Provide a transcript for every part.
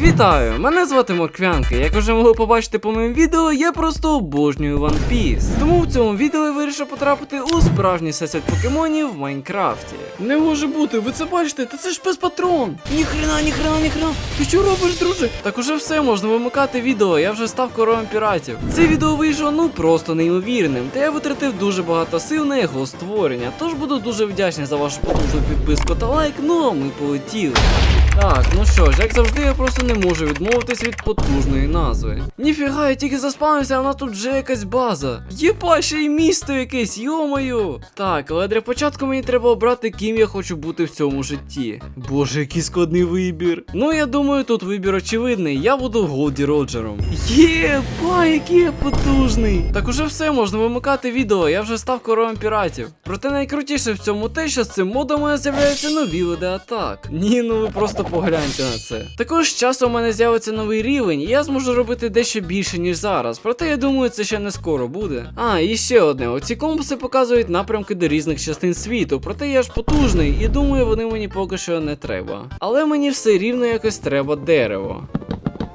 Вітаю! Мене звати Морквянки. Як вже могли побачити по моїм відео, я просто обожнюю One Piece. Тому в цьому відео я вирішив потрапити у справжній всесвіт покемонів в Майнкрафті. Не може бути, ви це бачите? Та це ж пес патрон! Ніхрена, ніхрена, ніхрена! Ти що робиш, друже? Так уже все можна вимикати відео. Я вже став королем піратів. Це відео вийшло ну просто неймовірним. Та я витратив дуже багато сил на його створення. Тож буду дуже вдячний за вашу потужну підписку та лайк. Ну а ми полетіли. Так, ну що ж, як завжди, я просто не можу відмовитись від потужної назви. Ніфіга, я тільки заспавнився, а в нас тут вже якась база. Єпа, ще й місто якесь, йомаю. Так, але для початку мені треба обрати, ким я хочу бути в цьому житті. Боже, який складний вибір. Ну, я думаю, тут вибір очевидний. Я буду Голді Роджером. Єпа, який я потужний. Так уже все, можна вимикати відео, я вже став королем піратів. Проте найкрутіше в цьому те, що з цим модом з'являються нові види атак. Ні, ну ви просто погляньте на це. Також з часом у мене з'явиться новий рівень, і я зможу робити дещо більше, ніж зараз. Проте я думаю, це ще не скоро буде. А, і ще одне: оці компаси показують напрямки до різних частин світу, проте я ж потужний і думаю, вони мені поки що не треба. Але мені все рівно якось треба дерево.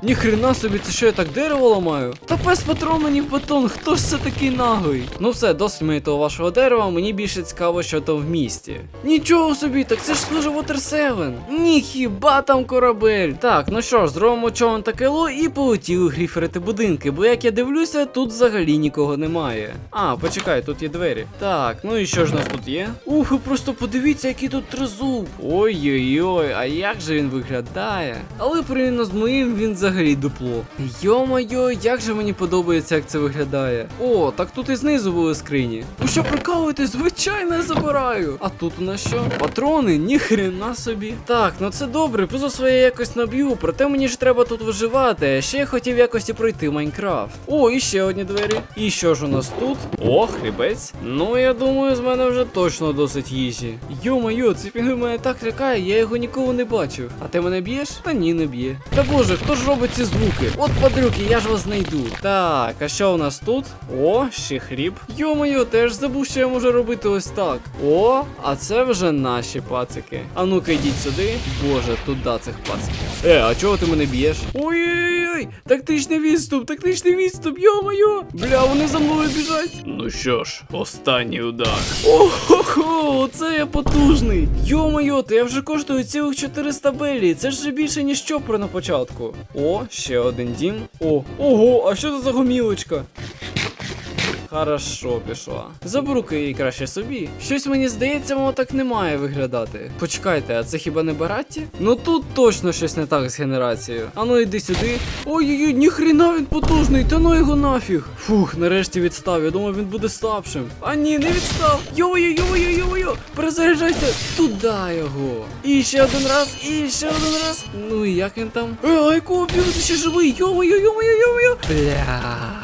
Ніхрена собі, це що я так дерево ламаю? Та пес патрон мені в бетон, хто ж це такий наглий? Ну все, досить мені того вашого дерева, мені більше цікаво, що там в місті. Нічого собі, так це ж служа Water 7. Ні, хіба там корабель. Так, ну що ж, зробимо човен та кило і полетіли гріферити будинки, бо як я дивлюся, тут взагалі нікого немає. А, почекай, тут є двері. Так, ну і що ж у нас тут є? Ух, просто подивіться, який тут тризуб. Ой-ой-ой, а як же він виглядає? Але порівняно з моїм він взагалі дупло. Йо-моє, як же мені подобається, як це виглядає. О, так тут і знизу були скрині. Ви що прикалуєтесь? Звичайно, я забираю. А тут у нас що? Патрони? Ніхрена собі. Так, ну це добре, поза своє якось наб'ю, проте мені ж треба тут виживати. Ще я хотів якось і пройти Майнкрафт. О, і ще одні двері. І що ж у нас тут? О, хлібець. Ну я думаю, з мене вже точно досить їжі. Йо-моє, цей пінгвін мене так лякає, я його ніколи не бачив. А ти мене б'єш? Та ні, не б'є. Та боже, хто ж робить ці звуки? От падрюки, я ж вас знайду. Так, а що у нас тут? О, ще хліб. Йо-моє, теж забув, що я можу робити ось так. О, а це вже наші пацики. А ну-ка йдіть сюди. Боже, туди цих пациків. Е, а чого ти мене б'єш? Ой-ой-ой! Тактичний відступ, тактичний відступ, йо-моє! Бля, вони за мною біжать. Ну що ж, останній удар. Ого, це я потужний. Йо-моє, я вже коштую цілих 400 белі. Це ж більше, ніж чопер на початку. О, ще один дім. О, ого, а що це за гомілочка? Хорошо пішла. Заберу-ка її краще собі. Щось мені здається, воно так не має виглядати. Почекайте, а це хіба не Баратті? Ну тут точно щось не так з генерацією. А ну йди сюди. Ой-ой-ой, ніхрена він потужний, та ну його нафіг. Фух, нарешті відстав. Я думав, він буде слабшим. А ні, не відстав. Йо-йо-йо-йо-йо-йо. Перезаряджайся туди його. І ще один раз, і ще один раз. Ну і як він там? Е, а якого ще живий? Йо-йо-йо-йо-йо-йо. Бля.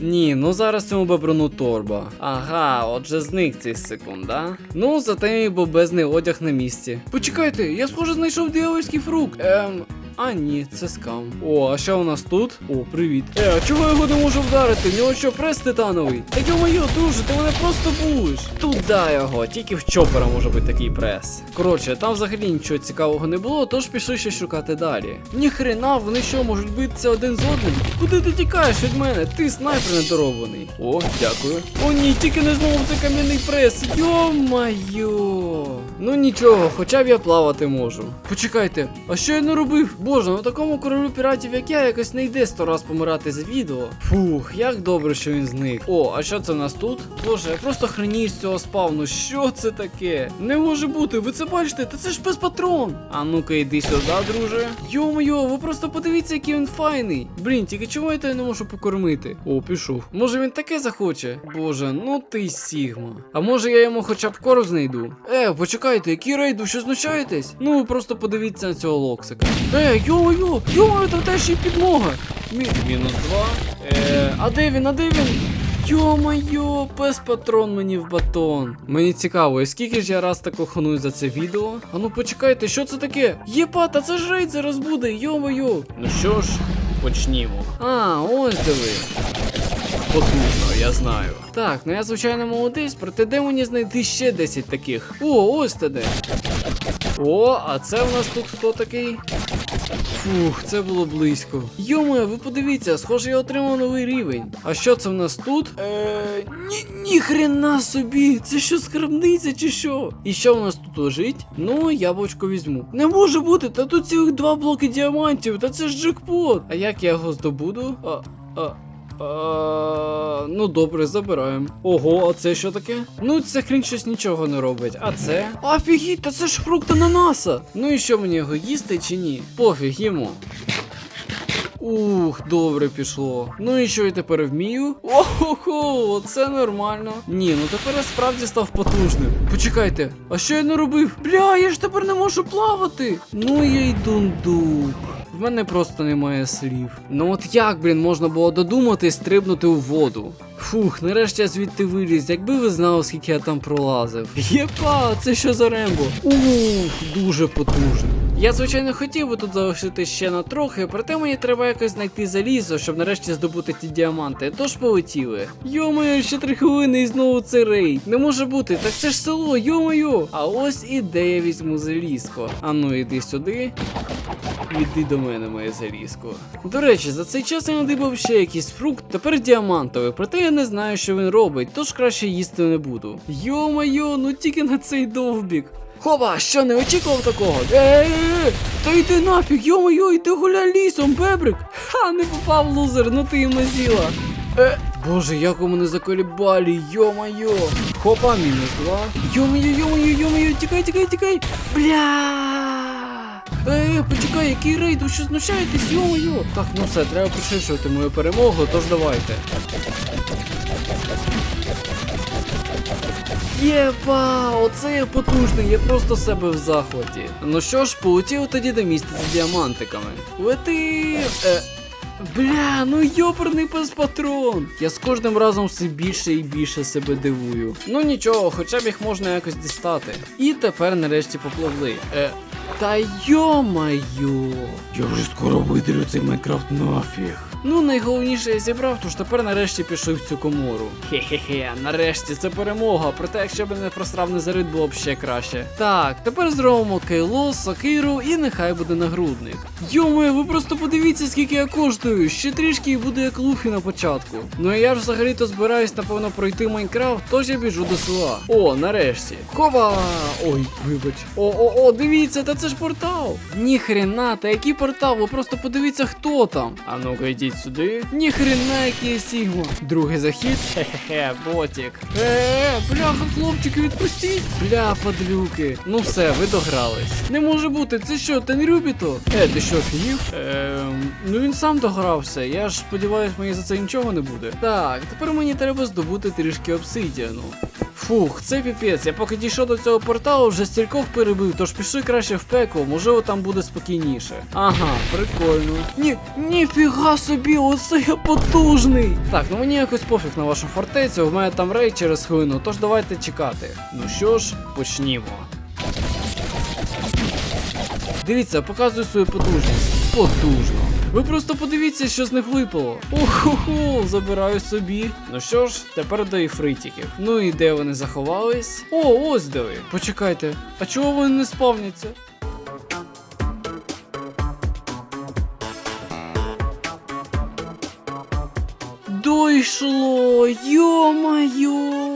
Ні, ну зараз цьому бобруну торба. Ага, отже зник цей секунда. Ну, зате мій бобезний одяг на місці. Почекайте, я схоже знайшов диявольський фрукт. Ем. А ні, це скам. О, а що у нас тут? О, привіт. Е, а чого я його не можу вдарити? В нього що прес титановий? Та йо-моє, друже, ти мене просто будеш. Туда його, тільки в чопера може бути такий прес. Коротше, там взагалі нічого цікавого не було, тож пішли ще шукати далі. Ніхрена, вони що, можуть битися один з одним? Куди ти тікаєш від мене? Ти снайпер недороблений. О, дякую. О, ні, тільки не знову цей кам'яний прес. Йо-майо. Ну нічого, хоча б я плавати можу. Почекайте, а що я не робив? Боже, ну такому королю піратів, як я, якось не йде сто раз помирати за відео. Фух, як добре, що він зник. О, а що це в нас тут? Боже, я просто хренію з цього спавну. Що це таке? Не може бути, ви це бачите? Та це ж без патрон. А ну-ка йди сюди, друже. Йо-моє, ви просто подивіться, який він файний. Блін, тільки чого я тебе не можу покормити? О, пішов. Може він таке захоче? Боже, ну ти сігма. А може я йому хоча б кору знайду? Е, почекайте, який рейду, що знущаєтесь? Ну ви просто подивіться на цього локсика. Е, йо-йо, йо, там теж є підмога. Мі... Мінус два. Е, а де він, а де він? Йо-моє, пес патрон мені в батон. Мені цікаво, і скільки ж я раз так оханую за це відео? А ну почекайте, що це таке? Єпа, та це ж рейд зараз буде, йо-моє. Ну що ж, почнімо. А, ось диви. Потужно, я знаю. Так, ну я звичайно молодець, проте де мені знайти ще 10 таких? О, ось ти де. О, а це у нас тут хто такий? Фух, це було близько. Йоме, ви подивіться, схоже, я отримав новий рівень. А що це в нас тут? Е, ні, ніхрена собі! Це що скарбниця чи що? І що в нас тут лежить? Ну, яблучко візьму. Не може бути, та тут цілих два блоки діамантів, та це ж джекпот. А як я його здобуду? А, а. А, ну добре, забираємо. Ого, а це що таке? Ну, це хрінь щось нічого не робить. А це? Офігіть, та це ж фрукт ананаса. Ну і що мені його їсти чи ні? Пофіг їмо. Ух, добре пішло. Ну і що я тепер вмію? Охо-хо, це нормально. Ні, ну тепер я справді став потужним. Почекайте, а що я не робив? Бля, я ж тепер не можу плавати. Ну я й дундук. В мене просто немає слів. Ну от як, блін, можна було додумати стрибнути у воду? Фух, нарешті я звідти виліз, якби ви знали, скільки я там пролазив. Єпа, це що за рембо? Ух, дуже потужно. Я, звичайно, хотів би тут залишити ще на трохи, проте мені треба якось знайти залізо, щоб нарешті здобути ті діаманти. Тож полетіли. Йомою, ще три хвилини і знову цей рейд. Не може бути, так це ж село, йомою. А ось і де я візьму залізко. А ну іди сюди. Іди до мене, моє залізко. До речі, за цей час я надибав ще якийсь фрукт, тепер діамантовий, проте я не знаю, що він робить, тож краще їсти не буду. Йо-майо, ну тільки на цей довбік. Хоба, що не очікував такого? Ей, та йди нафіг, йо-моє, йди гуляй лісом, бебрик. Ха, не попав лузер, ну ти їм назіла. Е, боже, як у мене заколібалі, йо-моє. Хопа, мінус два. Йо-моє, йо-моє, йо-моє, тікай, тікай, тікай. Бля. Е, почекай, який рейд, ви що знущаєтесь, йо-йо. Так, ну все, треба пришвидшувати мою перемогу, тож давайте. Єпа, оце я потужний, я просто себе в захваті. Ну що ж, полетів тоді до місця з діамантиками. Лети. Е, Бля, ну йоперний пес патрон. Я з кожним разом все більше і більше себе дивую. Ну нічого, хоча б їх можна якось дістати. І тепер нарешті попливли. Е, та йо-майо. Я вже скоро видерю цей Майнкрафт нафіг. Ну, найголовніше я зібрав, тож тепер нарешті пішов в цю комору. Хе-хе-хе, нарешті це перемога. Проте, якщо б не просрав незарит, було б ще краще. Так, тепер зробимо кейло, сокиру і нехай буде нагрудник. Йоме, ви просто подивіться, скільки я коштую. Ще трішки і буду як Луфі на початку. Ну і я ж взагалі-то збираюсь, напевно, пройти Майнкрафт, тож я біжу до села. О, нарешті. Хова! Ой, вибач. О-о-о, дивіться, та це ж портал. Ні хрена, та який портал? Ви просто подивіться, хто там. А ну-ка йдіть сюди. Ні хрена, який Сігма. Другий захід. Хе-хе-хе, ботік. Е, бляха, хлопчики, відпустіть. Бля, падлюки. Ну все, ви догрались. Не може бути, це що, Тенрюбіто? Е, ти що, фігів? Ем, ну він сам догрався. Я ж сподіваюсь, мені за це нічого не буде. Так, тепер мені треба здобути трішки обсидіану. Фух, це піпець. Я поки дійшов до цього порталу, вже стількох перебив, тож пішли краще в пекло, можливо там буде спокійніше. Ага, прикольно. Ні, ніфіга собі, оце я потужний. Так, ну мені якось пофіг на вашу фортецю, в мене там рейд через хвилину, тож давайте чекати. Ну що ж, почнімо. Дивіться, показую свою потужність. Потужно. Ви просто подивіться, що з них випало. Охо-хо, забираю собі. Ну що ж, тепер до іфритіків. Ну і де вони заховались? О, ось де ви. Почекайте, а чого вони не спавняться? Дойшло, йо-майо.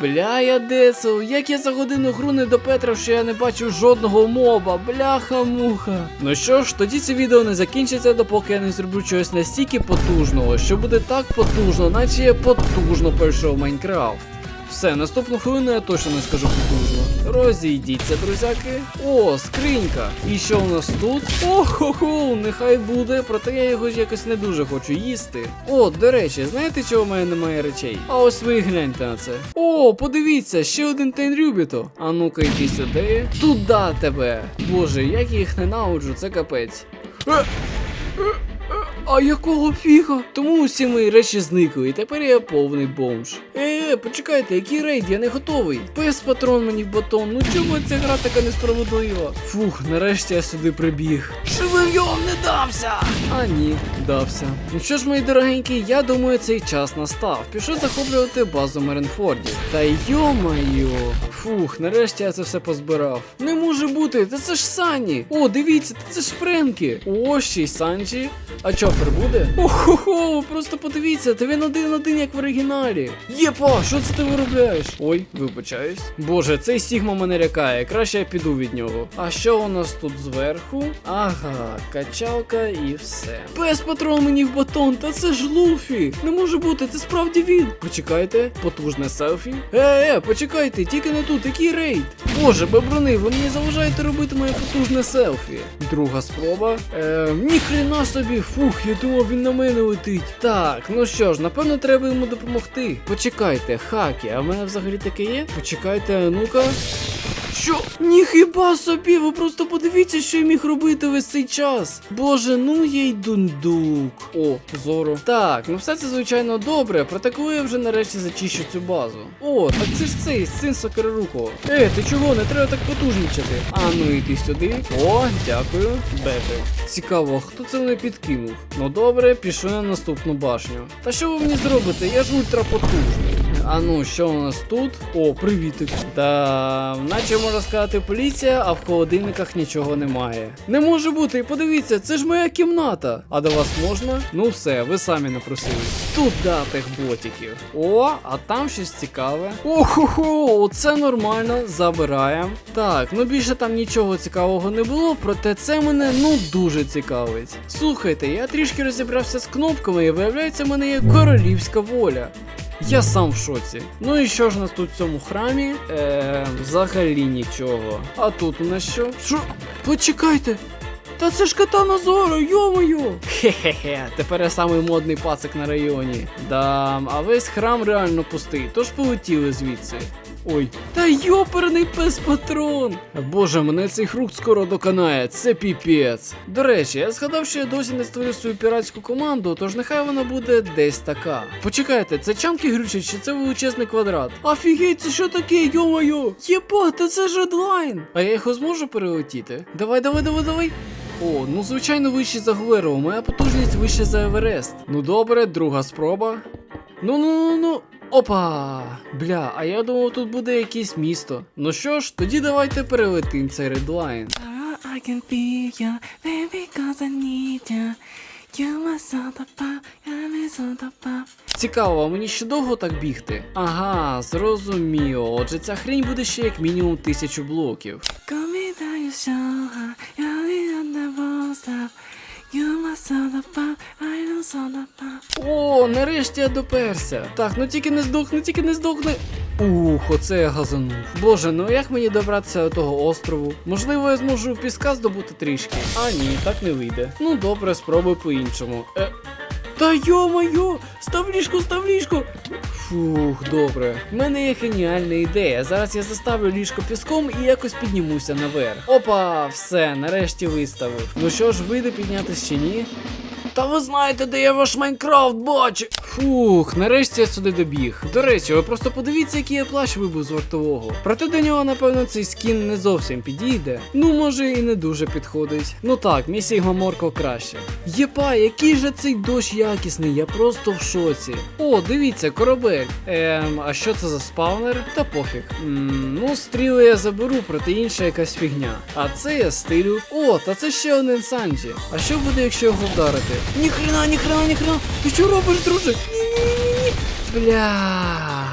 Бля, десел, як я за годину гру не допетрав, що я не бачу жодного моба, бляха-муха. Ну що ж, тоді це відео не закінчиться, допоки я не зроблю чогось настільки потужного, що буде так потужно, наче я потужно пройшов Майнкрафт. Все, наступну хвилину я точно не скажу потужно. Розійдіться, друзяки. О, скринька. І що у нас тут? Охо-хо, нехай буде, проте я його якось не дуже хочу їсти. О, до речі, знаєте, чого в мене немає речей? А ось ви гляньте на це. О, подивіться, ще один Тенрюбіто. А ну-ка йди сюди. Туда тебе. Боже, як я їх ненавиджу, це капець. Е, е, е, А якого фіга? Тому усі мої речі зникли, і тепер я повний бомж. Е, почекайте, який рейд, я не готовий. Пес патрон мені в батон. Ну чому ця гра така несправедлива? Фух, нарешті я сюди прибіг. Живим не дамся! А ні, дався. Ну що ж, мої дорогенькі, я думаю, цей час настав. Пішов захоплювати базу Меренфордів. Та йо-майо. Фух, нарешті я це все позбирав. Не може бути, та це ж Сані. О, дивіться, та це ж Френкі. О, ще й Санджі. А чопер буде? Охо-хо, просто подивіться, та він один-один, як в оригіналі. Єпа, що це ти виробляєш? Ой, вибачаюсь. Боже, цей Сігма мене лякає, краще я піду від нього. А що у нас тут зверху? Ага, качалка і все. Пес патрон мені в батон, та це ж Луфі. Не може бути, це справді він. Почекайте, потужне селфі. Е, е, почекайте, тільки не тут, який рейд. Боже, бебруни, ви мені заважаєте робити моє потужне селфі. Друга спроба. Е, ніхрена собі, фух, я думав, він на мене летить. Так, ну що ж, напевно, треба йому допомогти. Почекайте, хаки, а в мене взагалі таке є? Почекайте, ну-ка. Що? Ні, хіба собі, ви просто подивіться, що я міг робити весь цей час. Боже, ну я й дундук. О, зоро. Так, ну все це звичайно добре, проте коли я вже нарешті зачищу цю базу. О, так це ж цей син Сокирорукого. Е, ти чого, не треба так потужнічати. А ну йди сюди. О, дякую. Бебе. Цікаво, хто це мене підкинув? Ну добре, пішов на наступну башню. Та що ви мені зробите? Я ж ультрапотужний. А ну, що у нас тут? О, привітик. Та наче можна сказати поліція, а в холодильниках нічого немає. Не може бути, і подивіться, це ж моя кімната. А до вас можна? Ну все, ви самі напросились. Тут да тих ботиків. О, а там щось цікаве. Охо-хо, це нормально, забираємо. Так, ну більше там нічого цікавого не було, проте це мене ну дуже цікавить. Слухайте, я трішки розібрався з кнопками і виявляється, в мене є королівська воля. Я сам в шоці. Ну і що ж у нас тут в цьому храмі? Е, взагалі нічого. А тут у нас що? Що? Почекайте! Та це ж катана Зоро, йо-моє! Хе-хе-хе, тепер я самий модний пацик на районі. Да, а весь храм реально пустий, тож полетіли звідси. Ой, та йоперний пес патрон. Боже, мене цей фрукт скоро доконає, це піпець. До речі, я згадав, що я досі не створив свою піратську команду, тож нехай вона буде десь така. Почекайте, це чамки грючать чи це величезний квадрат? Офігеть, це що таке, йо-моє? Єба, та це ж редлайн. А я його зможу перелетіти? Давай, давай, давай, давай. О, ну звичайно вище за Гулерово, моя потужність вище за Еверест. Ну добре, друга спроба. Ну ну ну ну. Опа! Бля, а я думав, тут буде якесь місто. Ну що ж, тоді давайте перелетим цей редлайн. Цікаво, а мені ще довго так бігти? Ага, зрозуміло. Отже, ця хрень буде ще як мінімум тисячу блоків. О, нарешті я доперся. Так, ну тільки не здохни, тільки не здохни. Ух, оце я газанув. Боже, ну як мені добратися до того острову? Можливо, я зможу піска здобути трішки. А ні, так не вийде. Ну добре, спробуй по-іншому. Е. Та йо-моє! Став ліжко, став ліжко! Фух, добре. У мене є геніальна ідея. Зараз я заставлю ліжко піском і якось піднімуся наверх. Опа, все, нарешті виставив. Ну що ж, вийде піднятися чи ні? Та ви знаєте, де я ваш Майнкрафт бачу. Фух, нарешті я сюди добіг. До речі, ви просто подивіться, який я плащ вибув з вартового. Проте до нього, напевно, цей скін не зовсім підійде. Ну, може, і не дуже підходить. Ну так, мій Сігма краще. Єпа, який же цей дощ якісний, я просто в шоці. О, дивіться, корабель. Ем, а що це за спаунер? Та пофіг. М, ну, стріли я заберу, проте інша якась фігня. А це я стилю. О, та це ще один Санджі. А що буде, якщо його вдарити? Ніхрена, ні хрена. Ти що робиш, друже? Ні-ні-ні. Бля.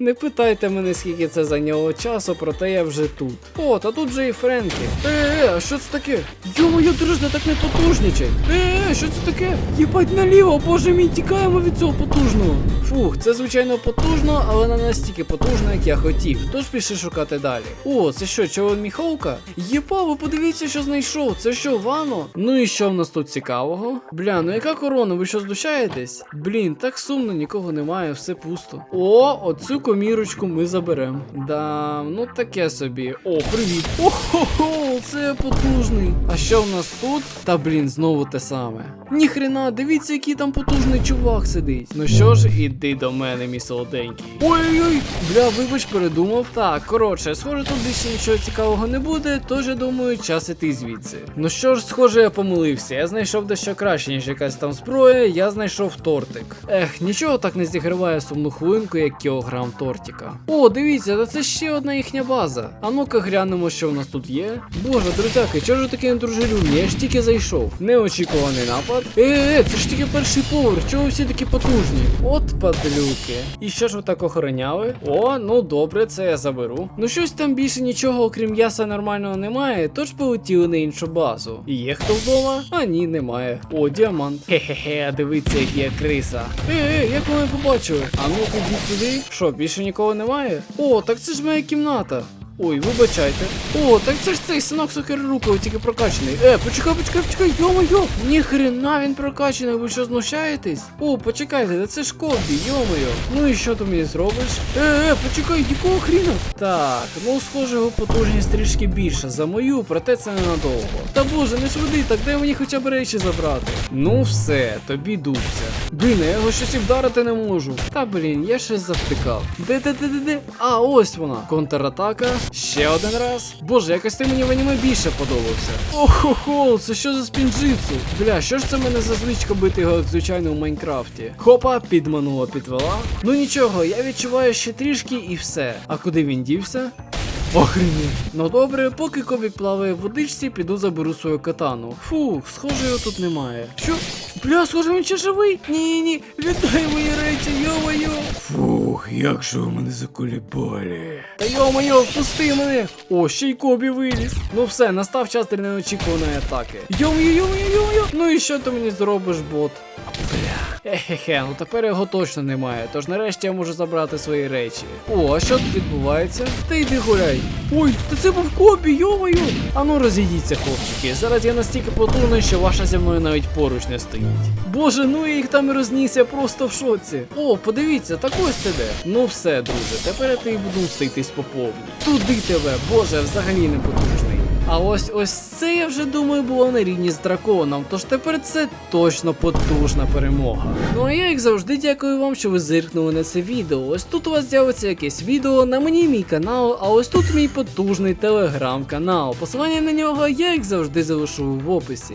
Не питайте мене, скільки це зайняло часу, проте я вже тут. О, та тут же і Френкі. Е, е, а що це таке? Йо-моє, дружне, так не потужничай. Е, е, що це таке? Їбать наліво, боже мій, тікаємо від цього потужного. Фух, це звичайно потужно, але не настільки потужно, як я хотів. Тож пішли шукати далі. О, це що, човен міховка? Єпа, ви подивіться, що знайшов. Це що, вано? Ну і що в нас тут цікавого? Бля, ну яка корона? Ви що здущаєтесь? Блін, так сумно, нікого немає, все пусто. О, оцю комірочку ми заберемо. Да, ну таке собі. О, привіт. Охо-хо, це потужний. А що в нас тут? Та блін, знову те саме. Ніхрена, дивіться, який там потужний чувак сидить. Ну що ж, іди до мене, мій солоденький. Ой-ой-ой, бля, вибач, передумав. Так, коротше, схоже, тут більше нічого цікавого не буде, тож я думаю, час іти звідси. Ну що ж, схоже, я помилився. Я знайшов дещо краще, ніж якась там зброя, я знайшов тортик. Ех, нічого так не зігриває сумну хвилинку, як кілограм тортика. О, дивіться, та це ще одна їхня база. А ну-ка глянемо, що в нас тут є. Боже, друзяки, чого ж ви такі недружелюбні? Я ж тільки зайшов. Неочікуваний напад. Е, е, це ж тільки перший поверх, чого всі такі потужні? От падлюки. І що ж ви так охороняли? О, ну добре, це я заберу. Ну щось там більше нічого, окрім м'яса нормального немає, тож полетіли на іншу базу. І Є хто вдома? А ні, немає. О, діамант. Хе-хе-хе, дивіться, як є криса. Е, е, як ви побачили? А ну ідіть сюди. Що, більше нікого немає? О, так це ж моя кімната. Ой, вибачайте. О, так це ж цей синок Сокеррукова, тільки прокачаний. Е, почекай, почекай, почекай, йо-моє! Ніхрена він прокачаний, ви що знущаєтесь? О, почекайте, це ж Кобі, йо-моє. Ну і що ти мені зробиш? Е, е, почекай, якого хріна? Так, ну схоже, його потужність трішки більша за мою, проте це ненадовго. Та боже, не швиди, так дай мені хоча б речі забрати. Ну все, тобі дубця. Блін, я його щось і вдарити не можу. Та блін, я щось завтикав. Де де де де де? А, ось вона. Контратака. Ще один раз. Боже, якось ти мені в аніме більше подобався. Охо-хо, це що за спінджитсу? Бля, що ж це мене за звичка бити його, як звичайно, в Майнкрафті? Хопа, підманула, підвела. Ну нічого, я відчуваю ще трішки і все. А куди він дівся? Охренеть. Ну добре, поки кобік плаває в водичці, піду заберу свою катану. Фух, схоже, його тут немає. Що? Бля, схоже, він ще живий? Ні, ні, віддай мої речі, йо-моє. Фух, як же ви мене заколібали. Та йо-моє, впусти мене. О, ще й кобі виліз. Ну все, настав час для неочікуваної атаки. Йо-моє, йо-моє, йо-моє. Ну і що ти мені зробиш, бот? Хе-хе, ну тепер його точно немає, тож нарешті я можу забрати свої речі. О, а що тут відбувається? Та йди гуляй. Ой, та це був Кобі, йомою! А ну розійдіться, хлопчики. Зараз я настільки потужний, що ваша зі мною навіть поруч не стоїть. Боже, ну я їх там і розніс, я просто в шоці. О, подивіться, так ось ти де. Ну все, друже, тепер я тобі буду мститись по повній. Туди тебе, боже, взагалі не потужний. А ось ось це я вже думаю було на рівні з драконом, тож тепер це точно потужна перемога. Ну а я як завжди дякую вам, що ви зиркнули на це відео. Ось тут у вас з'явиться якесь відео, на мені мій канал, а ось тут мій потужний телеграм-канал. Посилання на нього я як завжди залишу в описі.